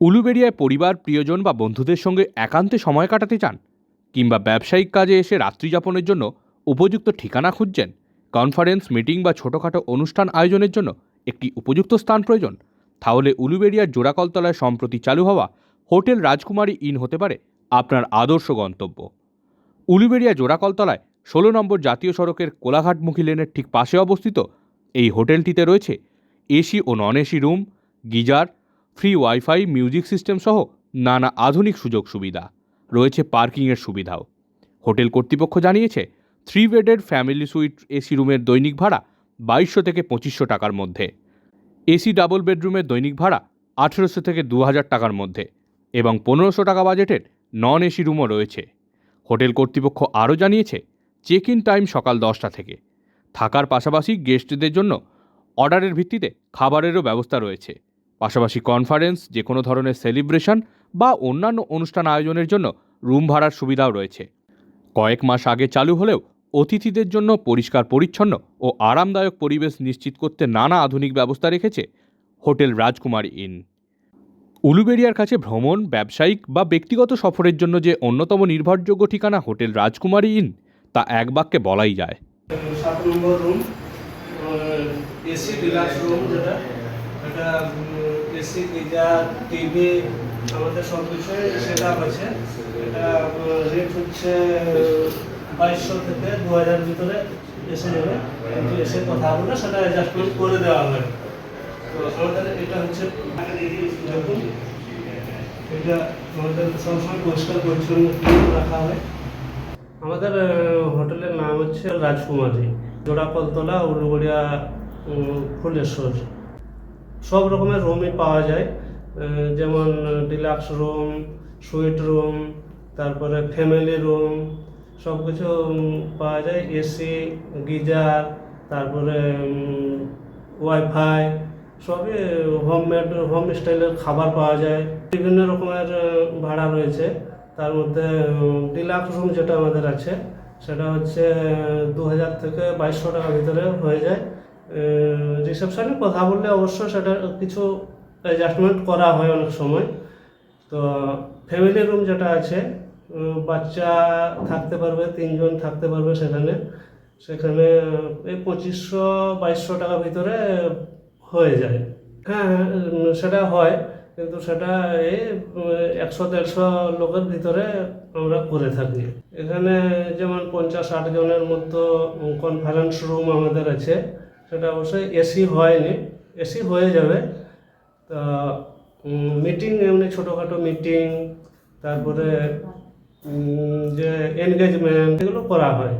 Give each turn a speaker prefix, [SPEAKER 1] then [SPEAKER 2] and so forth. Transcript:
[SPEAKER 1] উলুবেড়িয়ায় পরিবার, প্রিয়জন বা বন্ধুদের সঙ্গে একান্তে সময় কাটাতে চান কিংবা ব্যবসায়িক কাজে এসে রাত্রিযাপনের জন্য উপযুক্ত ঠিকানা খুঁজছেন, কনফারেন্স, মিটিং বা ছোটোখাটো অনুষ্ঠান আয়োজনের জন্য একটি উপযুক্ত স্থান প্রয়োজন, তাহলে উলুবেড়িয়ার জোড়াকলতলায় সম্প্রতি চালু হওয়া হোটেল রাজকুমারী ইন হতে পারে আপনার আদর্শ গন্তব্য। উলুবেড়িয়া জোড়াকলতলায় ষোলো নম্বর জাতীয় সড়কের কোলাঘাটমুখী লেনের ঠিক পাশে অবস্থিত এই হোটেলটিতে রয়েছে এসি ও non AC room, geyser free wifi, music system সহ নানা আধুনিক সুযোগ সুবিধা। রয়েছে পার্কিংয়ের সুবিধাও। হোটেল কর্তৃপক্ষ জানিয়েছে থ্রি বেডের ফ্যামিলি সুইট এসি রুমের দৈনিক ভাড়া বাইশশো থেকে পঁচিশশো টাকার মধ্যে। এসি ডাবল বেডরুমের দৈনিক ভাড়া আঠেরোশো থেকে দু হাজার টাকার মধ্যে এবং পনেরোশো টাকা বাজেটের নন এসি রুমও রয়েছে। হোটেল কর্তৃপক্ষ আরও জানিয়েছে চেক ইন টাইম সকাল দশটা থেকে। থাকার পাশাপাশি গেস্টদের জন্য অর্ডারের ভিত্তিতে খাবারেরও ব্যবস্থা রয়েছে। পাশাপাশি কনফারেন্স যে কোনো ধরনের সেলিব্রেশন বা অন্যান্য অনুষ্ঠান আয়োজনের জন্য রুম ভাড়ার সুবিধাও রয়েছে। কয়েক মাস আগে চালু হলেও অতিথিদের জন্য পরিষ্কার, পরিচ্ছন্ন ও আরামদায়ক পরিবেশ নিশ্চিত করতে নানা আধুনিক ব্যবস্থা রেখেছে হোটেল রাজকুমারী ইন। উলুবেড়িয়ার কাছে ভ্রমণ, ব্যবসায়িক বা ব্যক্তিগত সফরের জন্য যে অন্যতম নির্ভরযোগ্য ঠিকানা হোটেল রাজকুমারী ইন, তা এক বাক্যে বলাই যায়।
[SPEAKER 2] সাত number room AC deluxe room যেটা এটা এসি গিজার টিভি আমাদের সব বিষয়ে সেট আছে। এটা রেট হচ্ছে বাইশশো থেকে দু হাজার ভিতরে এসে যাবে কিন্তু এসে কথা বলে সেটা অ্যাডজাস্টমেন্ট করে দেওয়া হবে। তো আমাদের এটা হচ্ছে দেখুন এটা আমাদের সবসময় পরিষ্কার পরিচ্ছন্ন রাখা হয়। আমাদের হোটেলের নাম হচ্ছে রাজকুমারী জোড়াকলতলা উলুবড়িয়া উম, ফুলেশ্বর। সব রকমের রুমই পাওয়া যায়। যেমন ডিলাক্স রুম সুইট রুম তারপরে ফ্যামিলি রুম সব কিছু পাওয়া যায়। এসি গিজার, তারপরে ওয়াইফাই সবই হোমমেড হোম স্টাইলের খাবার পাওয়া যায়। বিভিন্ন রকমের ভাড়া রয়েছে। তার মধ্যে ডিলাক্স রুম যেটা আমাদের আছে, সেটা হচ্ছে দু হাজার থেকে বাইশশো টাকার ভিতরে হয়ে যায়। রিসেপশনে কথা বললে অবশ্য সেটা কিছু অ্যাডজাস্টমেন্ট করা হয় অনেক সময়। তো ফ্যামিলি রুম যেটা আছে বাচ্চা থাকতে পারবে তিনজন থাকতে পারবে সেখানে। সেখানে এই পঁচিশশো বাইশশো টাকার ভিতরে হয়ে যায়। হ্যাঁ হ্যাঁ, সেটা হয় কিন্তু সেটা এই একশো দেড়শো লোকের ভিতরে আমরা করে থাকি। এখানে যেমন পঞ্চাশ ষাট জনের মতো কনফারেন্স রুম আমাদের আছে। সেটা অবশ্যই এসি হয়নি। এসি হয়ে যাবে। তা মিটিং এমনি ছোটোখাটো মিটিং তারপরে যে এনগেজমেন্ট এগুলো করা হয়।